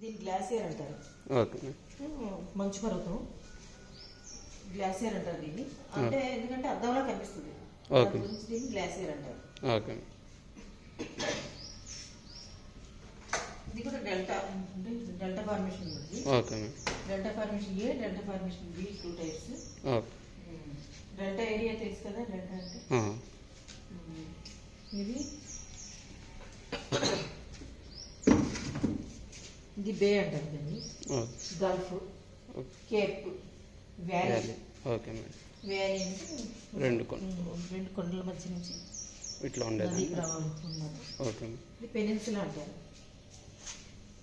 దీన్ని గ్లాసియర్ అంటారు. ఓకే. మంచు పర్వతం గ్లాసియర్ అంటారు దీన్ని. అంటే ఎందుకంటే అద్దంలో కనిపిస్తుంది. ఓకే. దీన్ని గ్లాసియర్ అంటారు. ఓకే. ఇది కూడా డెల్టా అంటే delta formation okay. Delta formation A delta formation B two types. Okay. Delta area తెలుసు కదా డెల్టా అంటే? ఇది ఇది బే అంటారు దీన్ని. Gulf. Cape. Valley. Okay madam. Valley అంటే రెండు కొండ ఉమ్, రెండు కొండల మధ్య నుంచి ఇట్లా ఉండేది? ఓకే ఇది పెనిన్సులా అంటారు.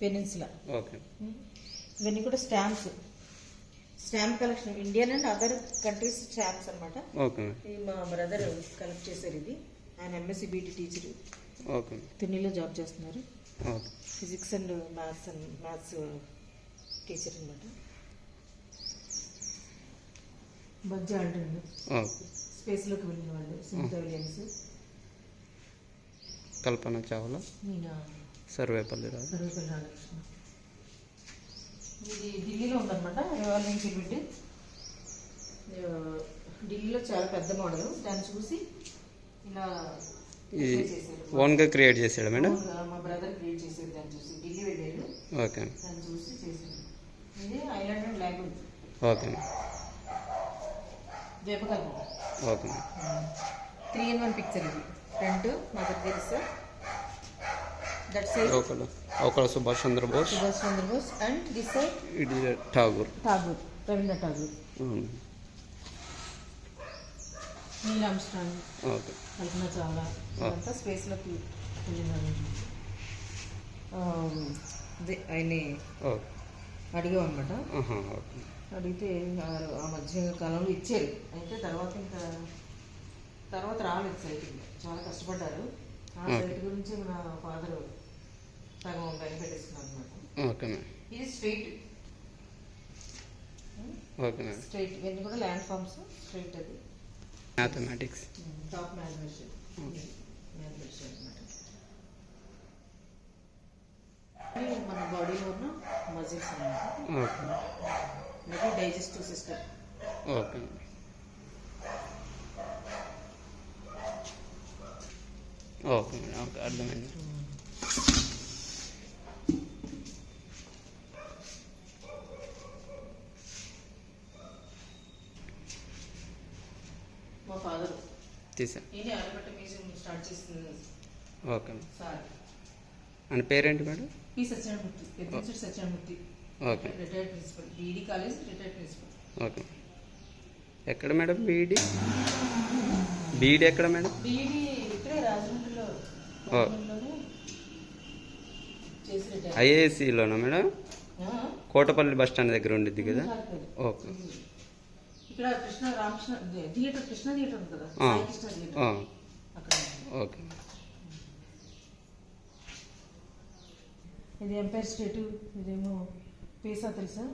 పెనిన్సులా. ఓకే. ఇవన్నీ కూడా stamps. Stamp collection. Indian and other countries stamps అన్నమాట. ఓకే ఇది మా బ్రదర్ కలెక్ట్ చేశారు ఇది. ఆయన ఎంఎస్సి బీటీ టీచర్. ఓకే తునిలో జాబ్ చేస్తున్నారు. Physics and maths and maths teacher అనమాట బజ్జ ఓకే స్పేస్లోకి వెళ్ళిన వాళ్ళు సునీత విలియమ్స్ కల్పన చావ్లా? సర్వేపల్లి సర్వేపల్లి రాధాకృష్ణ. ఇది ఢిల్లీలో ఉందన్నమాట రివాల్వింగ్ పిరమిడ్ ఆ, ఢిల్లీలో చాలా పెద్ద మోడల్. దాన్ని చూసి ఇలా ఇది చేశారు. ఓన్గా క్రియేట్ చేసాడా మేడం? అవునుగా, మా బ్రదర్ క్రియేట్ చేశారు దాన్ని చూసి ఢిల్లీ వెళ్ళారు ఓకే. దాన్ని చూసి చేశారు ఇది island and lab okay ద్వీపకల్పం okay three in one picture ఇది. Front Mother Teresa that side Subhash Chandrabose Subhash Chandrabose and this side ఇది ఠాగూర్. ఠాగూర్ రవీంద్ర ఠాగూర్. అవును. Neil Armstrong okay. Kalpana Chawla ఇదంతా స్పేస్లోకి అదే ఆయన్ని అడిగాం అనమాట అడిగితే ఆ- మధ్య కాలంలో ఇచ్చారు. అయితే తర్వాత ఇంకా తర్వాత రాలేదు సైట్. చాలా కష్టపడ్డారు. ఆ. సైట్ గురించి మన ఫాదర్ సగం కనిపెట్టేస్తున్నారు అనమాట ఇది స్ట్రైట్. స్ట్రైట్. ఇవన్నీ కూడా ల్యాండ్ ఫార్మ్స్ స్ట్రైట్ అది. మ్యాథమెటిక్స్ టాప్ మ్యాథమెటిషియన్ మ్యాథమెటిషియన్ అనమాట ఇవి మన బాడీలో ఉన్న మజిల్స్ అన్నమాట ఓకే ఇది digestive system okay okay madam okay అర్థమైంది మా ఫాదర్ తీసా. ఈయన ఆలపట్ట మ్యూజియం స్టార్ట్ చేసింది ఓకే అని పేరేంటి మేడం? పి సత్యనారాయణమూర్తి పెద్ద Satyanarayanamurthy okay. Retired principal BEd college retired principal. Okay. ఎక్కడ మేడం బీఈడి? బీఈడి ఎక్కడ మేడం? బీఈడి ఇక్కడే రాజమండ్రిలో ఐఏఎస్సిలోనా మేడం? కోటపల్లి బస్ స్టాండ్ దగ్గర ఉండిద్ది కాదు. ఓకే. ఇక్కడ కృష్ణ రామకృష్ణ థియేటర్ కృష్ణ థియేటర్ ఉంది కదా. సాయి కృష్ణ థియేటర్. అక్కడ ఓకే. ఇది ఎంపైర్ స్టేట్ ఇదేమో పేసా తెలుసా?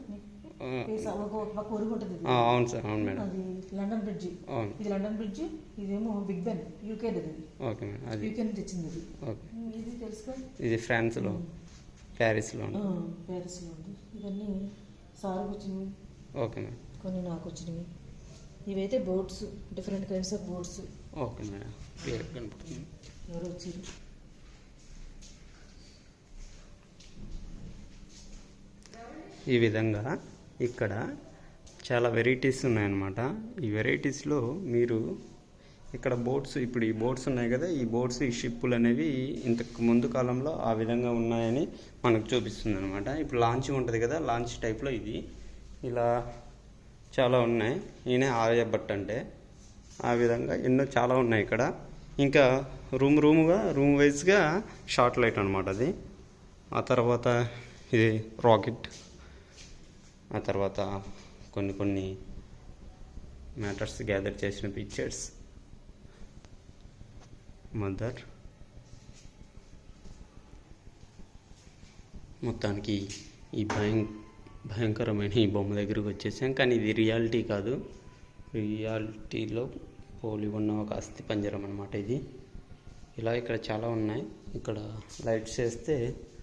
పేసా ఒక ఒరుగు ఉంటుంది. ఆ, అవును సార్ అవును మేడం. అది లండన్ బ్రిడ్జ్. ఇది లండన్ బ్రిడ్జ్ ఇదేమో బిగ్ బెన్ యూకే ఇది. ఓకే మేడం అది. యూకే నుంచి తెచ్చింది ఇది. ఓకే. ఇది తెలుసుకో ఇది ఫ్రాన్స్లో ప్యారిస్లో ఆ, ప్యారిస్లో ఉంది. ఇవన్నీ సార్కి వచ్చినవి. Okay madam. కొన్ని నాకు వచ్చినవి. ఇవైతే boats different kinds of boats. Okay madam. Clear కనపడుతుంది ఎవరు వచ్చారు ఈ విధంగా ఇక్కడ చాలా వెరైటీస్ ఉన్నాయన్నమాట. ఈ వెరైటీస్లో మీరు ఇక్కడ బోట్స్ ఇప్పుడు ఈ బోట్స్ ఉన్నాయి కదా ఈ బోట్స్ ఈ షిప్పులు అనేవి ఇంతకు ముందు కాలంలో ఆ విధంగా ఉన్నాయని మనకు చూపిస్తుంది అనమాట ఇప్పుడు లాంచ్ ఉంటుంది కదా లాంచ్ టైప్లో ఇది. ఇలా చాలా ఉన్నాయి. ఈయన ఆర్యభట్ అంటే. ఆ విధంగా ఎన్నో చాలా ఉన్నాయి ఇక్కడ. ఇంకా రూమ్ రూమ్గా రూమ్ వైజ్గా షార్ట్ లైట్ అనమాట అది. ఆ తర్వాత ఇది రాకెట్. ఆ తర్వాత కొన్ని కొన్ని మ్యాటర్స్ గ్యాదర్ చేసిన పిక్చర్స్. మదర్. మొత్తానికి ఈ బ్యాంక్ భయంకరమైన ఈ బొమ్మ దగ్గరకు వచ్చేసాం. కానీ ఇది రియాలిటీ కాదు. రియాలిటీలో పోలి ఉన్న ఒక అస్థి పంజరం అనమాట ఇది. ఇలా ఇక్కడ చాలా ఉన్నాయి. ఇక్కడ లైట్స్ వేస్తే